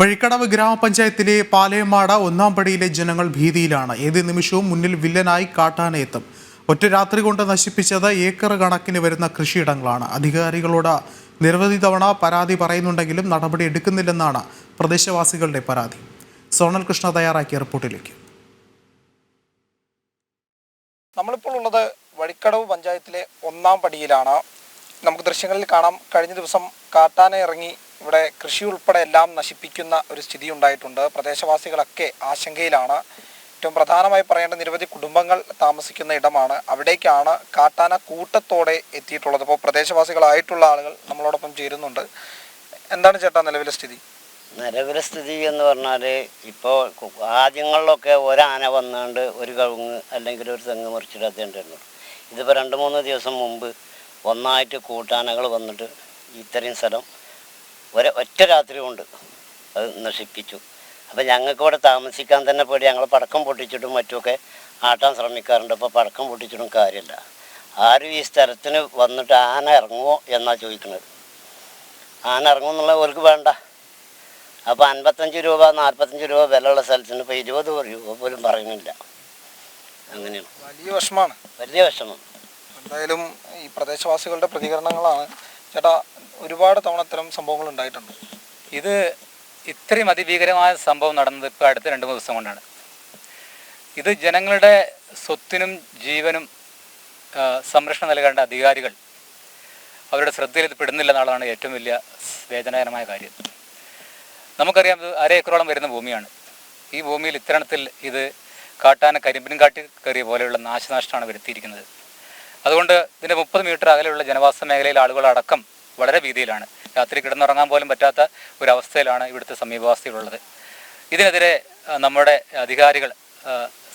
വഴിക്കടവ് ഗ്രാമപഞ്ചായത്തിലെ പാലയമാട ഒന്നാം പടിയിലെ ജനങ്ങൾ ഭീതിയിലാണ്. ഏത് നിമിഷവും മുന്നിൽ വില്ലനായി കാട്ടാനെത്തും. ഒറ്റ രാത്രി കൊണ്ട് നശിപ്പിച്ചത് ഏക്കർ കണക്കിന് വരുന്ന കൃഷിയിടങ്ങളാണ്. അധികാരികളോട് നിരവധി തവണ പരാതി പറയുന്നുണ്ടെങ്കിലും നടപടി എടുക്കുന്നില്ലെന്നാണ് പ്രദേശവാസികളുടെ പരാതി. സോണൽ കൃഷ്ണ തയ്യാറാക്കിയ റിപ്പോർട്ടിലേക്ക്. നമ്മളിപ്പോൾ ഉള്ളത് വഴിക്കടവ് പഞ്ചായത്തിലെ ഒന്നാം പടിയിലാണ്. നമുക്ക് ദൃശ്യങ്ങളിൽ കാണാം. കഴിഞ്ഞ ദിവസം കാട്ടാന ഇറങ്ങി ഇവിടെ കൃഷി ഉൾപ്പെടെ എല്ലാം നശിപ്പിക്കുന്ന ഒരു സ്ഥിതി ഉണ്ടായിട്ടുണ്ട്. പ്രദേശവാസികളൊക്കെ ആശങ്കയിലാണ്. ഏറ്റവും പ്രധാനമായി പറയേണ്ട നിരവധി കുടുംബങ്ങൾ താമസിക്കുന്ന ഇടമാണ്. അവിടേക്കാണ് കാട്ടാന കൂട്ടത്തോടെ എത്തിയിട്ടുള്ളത്. അപ്പോൾ പ്രദേശവാസികളായിട്ടുള്ള ആളുകൾ നമ്മളോടൊപ്പം ചേരുന്നുണ്ട്. എന്താണ് ചേട്ടാ നിലവിലെ സ്ഥിതി? നിലവിലെ സ്ഥിതി എന്ന് പറഞ്ഞാൽ ഇപ്പോൾ ആദ്യങ്ങളിലൊക്കെ ഒരാന വന്നുകൊണ്ട് ഒരു കവുങ്ങ് അല്ലെങ്കിൽ ഒരു തെങ്ങ് മുറിച്ചിടത്തേണ്ടിരുന്നു ഇതിപ്പോൾ രണ്ട് മൂന്ന് ദിവസം മുമ്പ് ഒന്നായിട്ട് കൂട്ടാനകൾ വന്നിട്ട് ഇത്രയും സ്ഥലം ഒരു ഒറ്റ രാത്രി കൊണ്ട് അത് നശിപ്പിച്ചു. അപ്പം ഞങ്ങൾക്ക് ഇവിടെ താമസിക്കാൻ തന്നെ പേടി. ഞങ്ങൾ പടക്കം പൊട്ടിച്ചിട്ടും മറ്റുമൊക്കെ ആട്ടാൻ ശ്രമിക്കാറുണ്ട്. അപ്പോൾ പടക്കം പൊട്ടിച്ചിട്ടും കാര്യമില്ല. ആരും ഈ സ്ഥലത്തിന് വന്നിട്ട് ആന ഇറങ്ങുമോ എന്നാണ് ചോദിക്കുന്നത്. ആന ഇറങ്ങുമെന്നുള്ള അവർക്ക് വേണ്ട. അപ്പോൾ അൻപത്തഞ്ച് രൂപ നാൽപ്പത്തഞ്ച് രൂപ വിലയുള്ള സ്ഥലത്തിന് ഇപ്പോൾ ഇരുപത് രൂപ പോലും പറയുന്നില്ല. അങ്ങനെയാണ്. വലിയ വിഷമാണ്. വലിയ വിഷമം. എന്തായാലും ഈ പ്രദേശവാസികളുടെ പ്രതികരണങ്ങളാണ് ചേട്ടാ ഒരുപാട് തവണ ഇത്തരം സംഭവങ്ങൾ ഉണ്ടായിട്ടുണ്ട്. ഇത് ഇത്രയും അതിഭീകരമായ സംഭവം നടന്നത് ഇപ്പോൾ അടുത്ത രണ്ട് മൂന്ന് ദിവസം കൊണ്ടാണ്. ഇത് ജനങ്ങളുടെ സ്വത്തിനും ജീവനും സംരക്ഷണം നൽകേണ്ട അധികാരികൾ അവരുടെ ശ്രദ്ധയിൽ ഇത് പെടുന്നില്ല എന്നുള്ളതാണ് ഏറ്റവും വലിയ വേദനാകരമായ കാര്യം. നമുക്കറിയാം ഇത് അര ഏക്കറോളം വരുന്ന ഭൂമിയാണ്. ഈ ഭൂമിയിൽ ഇത്തരണത്തിൽ ഇത് കാട്ടാന കരിമ്പിനും കാട്ടി കയറിയ പോലെയുള്ള നാശനഷ്ടമാണ് വരുത്തിയിരിക്കുന്നത്. അതുകൊണ്ട് ഇതിന്റെ മുപ്പത് മീറ്റർ അകലെയുള്ള ജനവാസ മേഖലയിലെ ആളുകളടക്കം വളരെ ഭീതിയിലാണ്. രാത്രി കിടന്നുറങ്ങാൻ പോലും പറ്റാത്ത ഒരു അവസ്ഥയിലാണ് ഇവിടുത്തെ സമീപവാസികളുള്ളത്. ഇതിനെതിരെ നമ്മുടെ അധികാരികൾ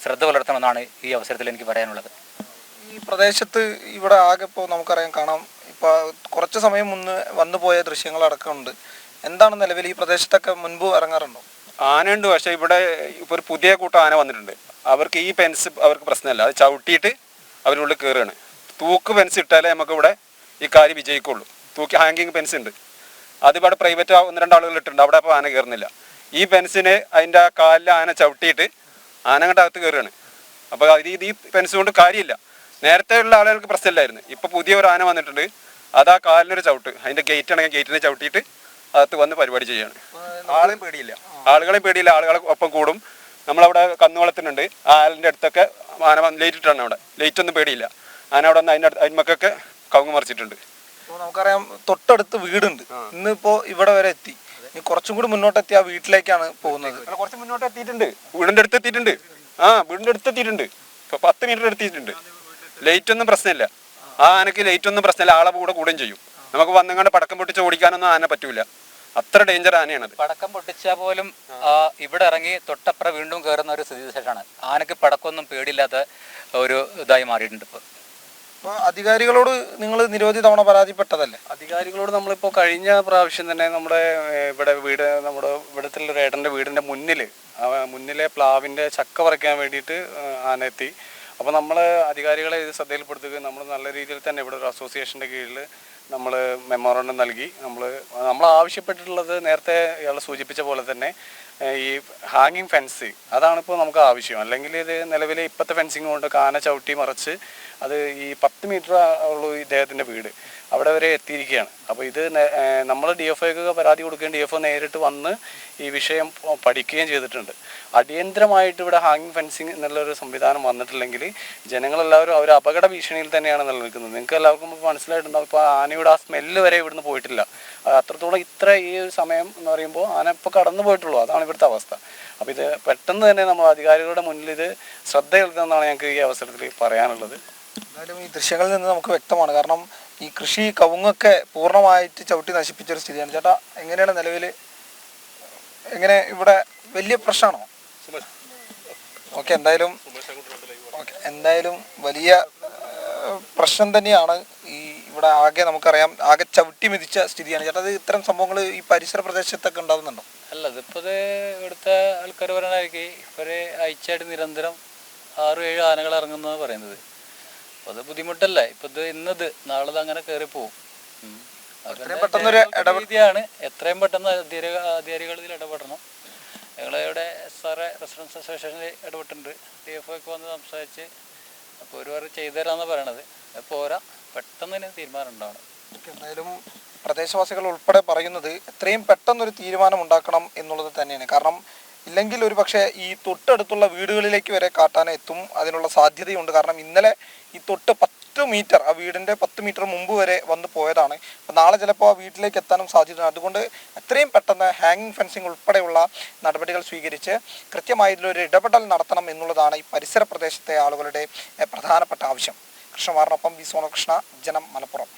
ശ്രദ്ധ പുലർത്തണമെന്നാണ് ഈ അവസരത്തിൽ എനിക്ക് പറയാനുള്ളത്. ഈ പ്രദേശത്ത് ഇവിടെ ആകെ ഇപ്പോൾ നമുക്കറിയാം കാണാം ഇപ്പോൾ കുറച്ച് സമയം മുന്ന് വന്നുപോയ ദൃശ്യങ്ങൾ ദൃശ്യങ്ങളടക്കം ഉണ്ട് എന്താണ് നിലവിൽ ഈ പ്രദേശത്തൊക്കെ മുൻപ് ഇറങ്ങാറുണ്ടോ? ആനയുണ്ട് പക്ഷേ ഇവിടെ ഇപ്പോൾ ഒരു പുതിയ കൂട്ടം ആന വന്നിട്ടുണ്ട്. അവർക്ക് ഈ പെൻസ് അവർക്ക് പ്രശ്നമല്ല. അത് ചവിട്ടിയിട്ട് അവരുള്ളിൽ കയറുകയാണ് തൂക്ക് പെൻസ് ഇട്ടാലേ നമുക്ക് ഇവിടെ ഈ കാര്യം വിജയിക്കുള്ളൂ. തൂക്കി ഹാങ്കിങ് പെൻസ് ഉണ്ട്. അതിവിടെ പ്രൈവറ്റ് ഒന്ന് രണ്ട് ആളുകൾ ഇട്ടിട്ടുണ്ട്. അവിടെ അപ്പോൾ ആന കയറുന്നില്ല. ഈ പെൻസിന് അതിന്റെ ആ കാലിൽ ആന ചവിട്ടിയിട്ട് ആന അങ്ങോട്ട് അകത്ത് കയറുകയാണ്. അപ്പോൾ ഇത് ഈ പെൻസ് കൊണ്ട് കാര്യമില്ല. നേരത്തെ ഉള്ള ആളുകൾക്ക് പ്രശ്നമില്ലായിരുന്നു. ഇപ്പോൾ പുതിയ ഒരു ആന വന്നിട്ടുണ്ട്. അത് ആ കാലിനൊരു ചവിട്ട്. അതിന്റെ ഗേറ്റ് ആണെങ്കിൽ ഗേറ്റിനെ ചവിട്ടിയിട്ട് അകത്ത് വന്ന് പരിപാടി ചെയ്യാണ് ആളെയും പേടിയില്ല. ആളുകളെയും പേടിയില്ല. ആളുകളെ ഒപ്പം കൂടും. നമ്മളവിടെ കന്നുവളത്തിനുണ്ട് ആ ആലിന്റെ അടുത്തൊക്കെ ആന ലേറ്റ് ഇട്ടാണ് അവിടെ. ലേറ്റ് ഒന്നും പേടിയില്ല. ആന അവിടെ വന്ന് അതിന്റെ അടുത്ത് അതിന്മക്കൊക്കെ കവുങ്ങ് മറിച്ചിട്ടുണ്ട്. ഇപ്പോൾ നമുക്കറിയാം തൊട്ടടുത്ത് വീടുണ്ട്. ഇന്നിപ്പോ ഇവിടെ വരെ എത്തി. ഇനി കുറച്ചും കൂടി മുന്നോട്ട് എത്തി ആ വീട്ടിലേക്കാണ് പോകുന്നത്. കുറച്ച് മുന്നോട്ട് എത്തിയിട്ടുണ്ട്. വീടിന്റെ അടുത്ത് എത്തിയിട്ടുണ്ട്. ആ വീടിന്റെ അടുത്ത് എത്തിയിട്ടുണ്ട്. ഇപ്പോൾ പത്ത് മീറ്റർ എത്തിയിട്ടുണ്ട്. ലൈറ്റ് ഒന്നും പ്രശ്നമില്ല. ആ ആനക്ക് ലൈറ്റ് ഒന്നും പ്രശ്നമില്ല. ആളെ കൂടെ കൂടുകയും ചെയ്യും. നമുക്ക് വന്നങ്ങാണ്ട് പടക്കം പൊട്ടിച്ച് ഓടിക്കാനൊന്നും ആന പറ്റൂല. അത്ര ഡേഞ്ചർ ആനയാണത്. പടക്കം പൊട്ടിച്ചാൽ പോലും ഇവിടെ ഇറങ്ങി തൊട്ടപ്പുറം വീണ്ടും കയറുന്ന ഒരു സ്ഥിതി വിശേഷമാണ് ആനക്ക് പടക്കമൊന്നും പേടിയില്ലാത്ത ഒരു ഇതായി മാറിയിട്ടുണ്ട് ഇപ്പോൾ അപ്പോൾ അധികാരികളോട് നിങ്ങൾ നിരവധി തവണ പരാതിപ്പെട്ടതല്ലേ? അധികാരികളോട് നമ്മളിപ്പോൾ കഴിഞ്ഞ പ്രാവശ്യം തന്നെ നമ്മുടെ ഇവിടെ വീട് നമ്മുടെ ഇവിടത്തെ ഒരു ഏട്ടന്റെ വീടിന്റെ മുന്നിൽ മുന്നിലെ പ്ലാവിന്റെ ചക്ക പറിക്കാൻ വേണ്ടിയിട്ട് ആനെത്തി അപ്പോൾ നമ്മൾ അധികാരികളെ ഇത് ശ്രദ്ധയിൽപ്പെടുത്തുകയും നമ്മൾ നല്ല രീതിയിൽ തന്നെ ഇവിടെ ഒരു അസോസിയേഷന്റെ കീഴിൽ നമ്മൾ മെമ്മോറണ്ടം നൽകി. നമ്മൾ നമ്മൾ ആവശ്യപ്പെട്ടിട്ടുള്ളത് നേരത്തെ ഇയാൾ സൂചിപ്പിച്ച പോലെ തന്നെ ഈ ഹാങ്ങിങ് ഫെൻസ് അതാണ് ഇപ്പോൾ നമുക്ക് ആവശ്യം. അല്ലെങ്കിൽ ഇത് നിലവിലെ ഇപ്പോഴത്തെ ഫെൻസിങ് കൊണ്ട് കാന ചവിട്ടി മറിച്ച് അത് ഈ പത്ത് മീറ്റർ ഉള്ളൂ ഇദ്ദേഹത്തിന്റെ വീട് അവിടെ വരെ എത്തിയിരിക്കുകയാണ്. അപ്പോൾ ഇത് നമ്മൾ ഡി എഫ് ഐക്ക് പരാതി കൊടുക്കുകയും ഡി എഫ് ഒ നേരിട്ട് വന്ന് ഈ വിഷയം പഠിക്കുകയും ചെയ്തിട്ടുണ്ട്. അടിയന്തരമായിട്ട് ഇവിടെ ഹാങ്ങിങ് ഫെൻസിങ് എന്നുള്ളൊരു സംവിധാനം വന്നിട്ടില്ലെങ്കിൽ ജനങ്ങളെല്ലാവരും അവർ അപകട ഭീഷണിയിൽ തന്നെയാണ് നിലനിൽക്കുന്നത്. നിങ്ങൾക്ക് എല്ലാവർക്കും മനസ്സിലായിട്ടുണ്ടാവും ഇപ്പോൾ ആനയുടെ ആ സ്മെല്ല് വരെ ഇവിടുന്ന് പോയിട്ടില്ല. അത്രത്തോളം ഇത്ര ഈ ഒരു സമയം എന്ന് പറയുമ്പോൾ ആന ഇപ്പോൾ കടന്നു പോയിട്ടുള്ളൂ. അതാണ് ഇവിടുത്തെ അവസ്ഥ. അപ്പോൾ ഇത് പെട്ടെന്ന് തന്നെ നമ്മൾ അധികാരികളുടെ മുന്നിൽ ഇത് ശ്രദ്ധ ചെലുത്തുന്നതാണ് ഞങ്ങൾക്ക് ഈ അവസരത്തിൽ പറയാനുള്ളത്. എന്തായാലും ഈ ദൃശ്യങ്ങളിൽ നിന്ന് നമുക്ക് വ്യക്തമാണ്. കാരണം ഈ കൃഷി കവുങ്ങൊക്കെ പൂർണമായിട്ട് ചവിട്ടി നശിപ്പിച്ച ഒരു സ്ഥിതിയാണ്. ചേട്ടാ എങ്ങനെയാണ് നിലവിൽ? എങ്ങനെ ഇവിടെ വലിയ പ്രശ്നമാണോ? ഓക്കെ എന്തായാലും ഓക്കെ എന്തായാലും വലിയ പ്രശ്നം തന്നെയാണ്. ഇവിടെ ആകെ നമുക്കറിയാം ആകെ ചവിട്ടി മിതിച്ച സ്ഥിതിയാണ്. ചേട്ടാ അത് ഇത്തരം സംഭവങ്ങൾ ഈ പരിസര പ്രദേശത്തൊക്കെ ഉണ്ടാകുന്നുണ്ടോ അല്ല ഇതിപ്പോൾ ഇത് ഇവിടുത്തെ ആൾക്കാർ പറയണമായിരിക്കും ഇവരെ അയച്ചായിട്ട് നിരന്തരം ആറ് ഏഴ് ആനകൾ ഇറങ്ങുന്നതാണ് പറയുന്നത്. അപ്പോൾ അത് ബുദ്ധിമുട്ടല്ല? ഇപ്പം ഇത് ഇന്നത് നാളെ അങ്ങനെ കയറി പോകും ാണ് എത്രയും പെട്ടെന്ന് അധികാരികൾ ഇതിൽ ഇടപെടണം. അധികാരികൾ ഇതിൽ ഇടപെടണം റെസിഡൻസ് അസോസിയേഷനിൽ ഇടപെട്ടിട്ടുണ്ട്. ഡി എഫ് ഒക്കെ വന്ന് സംസാരിച്ച് അപ്പോൾ ഒരു പേര് ചെയ്തു തരാമെന്നാണ് പറയണത്. പോരാ. പെട്ടെന്ന് തന്നെ തീരുമാനം ഉണ്ടാവണം. എന്തായാലും പ്രദേശവാസികൾ ഉൾപ്പെടെ പറയുന്നത് എത്രയും പെട്ടെന്നൊരു തീരുമാനം ഉണ്ടാക്കണം എന്നുള്ളത് തന്നെയാണ്. കാരണം ഇല്ലെങ്കിൽ ഒരു പക്ഷേ ഈ തൊട്ടടുത്തുള്ള വീടുകളിലേക്ക് വരെ കാട്ടാന എത്തും അതിനുള്ള സാധ്യതയുണ്ട്. കാരണം ഇന്നലെ ഈ തൊട്ട് പത്ത് മീറ്റർ ആ വീടിന്റെ പത്ത് മീറ്റർ മുമ്പ് വരെ വന്ന് പോയതാണ്. അപ്പം നാളെ ചിലപ്പോൾ ആ വീട്ടിലേക്ക് എത്താനും സാധ്യതയുണ്ട്. അതുകൊണ്ട് എത്രയും പെട്ടെന്ന് ഹാങ്ങിങ് ഫെൻസിങ് ഉൾപ്പെടെയുള്ള നടപടികൾ സ്വീകരിച്ച് കൃത്യമായി ഇതിലൊരു ഇടപെടൽ നടത്തണം എന്നുള്ളതാണ് ഈ പരിസര പ്രദേശത്തെ ആളുകളുടെ പ്രധാനപ്പെട്ട ആവശ്യം. കൃഷ്ണകുമാറിനൊപ്പം ബി സോണകൃഷ്ണ ജനം മലപ്പുറം.